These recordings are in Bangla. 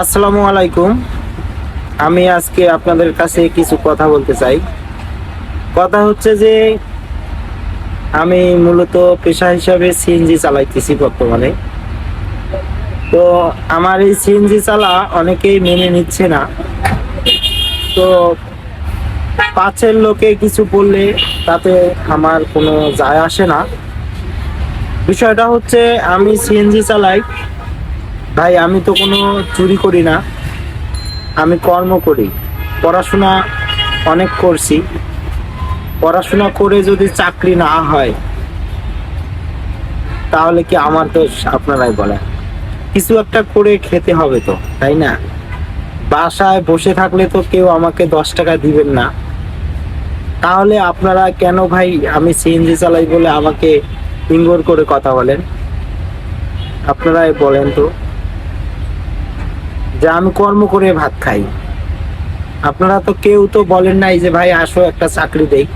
আসসালামু আলাইকুম। আমি আজকে আপনাদের কাছে কিছু কথা বলতে চাই। কথা হচ্ছে যে, আমি মূলত পেশা হিসাবে সিএনজি চালাইতেছি বর্তমানে। তো আমার এই সিএনজি চালা অনেকেই মেনে নিচ্ছে না। তো পাঁচের লোকে কিছু বললে তাতে আমার কোনো যায় আসে না। বিষয়টা হচ্ছে, আমি সিএনজি চালাই ভাই, আমি তো কোনো চুরি করি না। আমি কর্ম করি। পড়াশোনা অনেক করছি। পড়াশোনা করে যদি চাকরি না হয়, তাহলে কি আমার তো আপনারাই বলেন? কিছু একটা করে খেতে হবে তো, তাই না? বাসায় বসে থাকলে তো কেউ আমাকে দশ টাকা দিবেন না। তাহলে আপনারা কেন ভাই আমি সিএনজি চালাই বলে আমাকে ইঙ্গর করে কথা বলেন? আপনারাই বলেন তো। যে আমি কর্ম করে ভাত খাই। আপনারা তো কেউ তো বলেন নাই যে, ভাই, আসো একটা চাকরি দেই।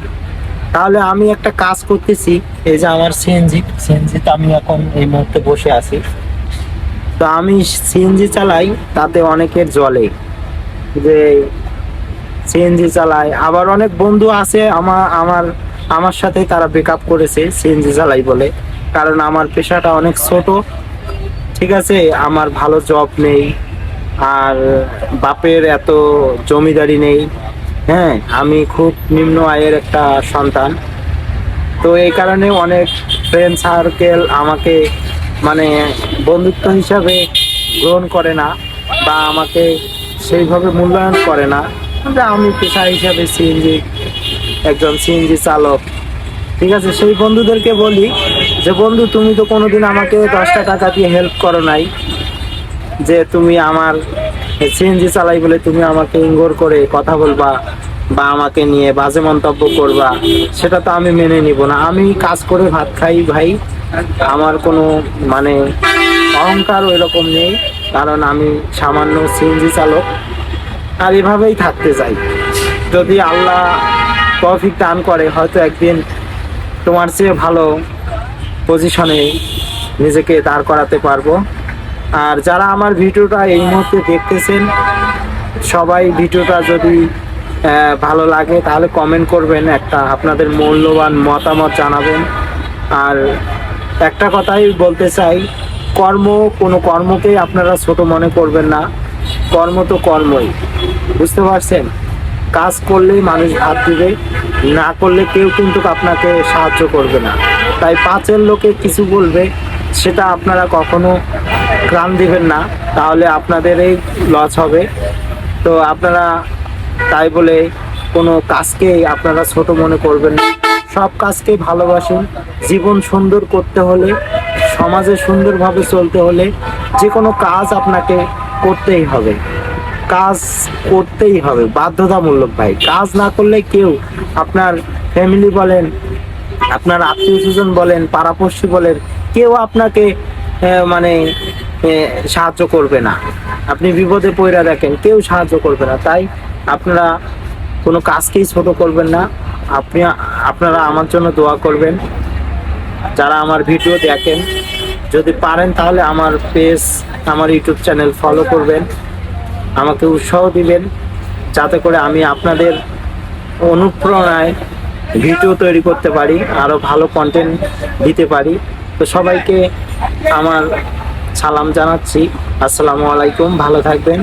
তাহলে আমি একটা কাজ করতেছি, এই যে আমার সিএনজি সিএনজিতে আমি এখন এই মুহূর্তে বসে আছি। তো আমি সিএনজি চালাই, তাতে অনেকের জলে। যে সিএনজি চালাই আবার অনেক বন্ধু আছে আমার আমার আমার সাথে তারা ব্রেকআপ করেছে সিএনজি চালাই বলে। কারণ আমার পেশাটা অনেক ছোট। ঠিক আছে, আমার ভালো জব নেই। আর বাপের এত জমিদারি নেই। হ্যাঁ আমি খুব নিম্ন আয়ের একটা সন্তান। তো এই কারণে অনেক ফ্রেন্ড সার্কেল আমাকে মানে বন্ধুত্ব হিসাবে গ্রহণ করে না বা আমাকে সেইভাবে মূল্যায়ন করে না। আমি পেশা হিসাবে সিএনজি একজন সিএনজি চালক। ঠিক আছে, সেই বন্ধুদেরকে বলি যে, বন্ধু, তুমি তো কোনোদিন আমাকে দশটা টাকা দিয়ে হেল্প করো নাই। যে তুমি আমার সিএনজি চালাই বলে তুমি আমাকে ইঙ্গর করে কথা বলবা বা আমাকে নিয়ে বাজে মন্তব্য করবা, সেটা তো আমি মেনে নিব না। আমি কাজ করে ভাত খাই ভাই। আমার কোনো মানে অহংকার এরকম নেই, কারণ আমি সামান্য সিএনজি চালক আর এভাবেই থাকতে চাই। যদি আল্লাহ তৌফিক দান করে, হয়তো একদিন তোমার চেয়ে ভালো পজিশনে নিজেকে দাঁড় করাতে পারব। আর যারা আমার ভিডিওটা এই মুহূর্তে দেখতেছেন, সবাই ভিডিওটা যদি ভালো লাগে, তাহলে কমেন্ট করবেন, একটা আপনাদের মূল্যবান মতামত জানাবেন। আর একটা কথাই বলতে চাই, কর্ম কোনো কর্মকেই আপনারা ছোট মনে করবেন না। কর্ম তো কর্মই, বুঝতে পারছেন? কাজ করলেই মানুষ ভাত দিবে, না করলে কেউ কিন্তু আপনাকে সাহায্য করবে না। তাই পাঁচের লোকে কিছু বলবে, সেটা আপনারা কখনো গ্রাম দিবেন না, তাহলে আপনাদের এই লস হবে। তো আপনারা তাই বলে কোনো কাজকেই আপনারা ছোট মনে করবেন না। সব কাজকেই ভালোবাসুন। জীবন সুন্দর করতে হলে, সমাজে সুন্দরভাবে চলতে হলে যে কোনো কাজ আপনাকে করতেই হবে। কাজ করতেই হবে, বাধ্যতামূলক ভাই। কাজ না করলে কেউ আপনার ফ্যামিলি বলেন, আপনার আত্মীয় স্বজন বলেন, পাড়াপড়শি বলেন, কেউ আপনাকে মানে সাহায্য করবে না। আপনি বিপদে পড়া দেখেন কেউ সাহায্য করবে না। তাই আপনারা কোনো কাজকেই ছোট করবেন না। আপনি, আপনারা আমার জন্য দোয়া করবেন। যারা আমার ভিডিও দেখেন, যদি পারেন তাহলে আমার পেজ, আমার ইউটিউব চ্যানেল ফলো করবেন। আমাকে উৎসাহ দিবেন, যাতে করে আমি আপনাদের অনুপ্রেরণায় ভিডিও তৈরি করতে পারি আরও ভালো কন্টেন্ট দিতে পারি। তো সবাইকে আমার সালাম জানাচ্ছি। আসসালামু আলাইকুম ভালো থাকবেন।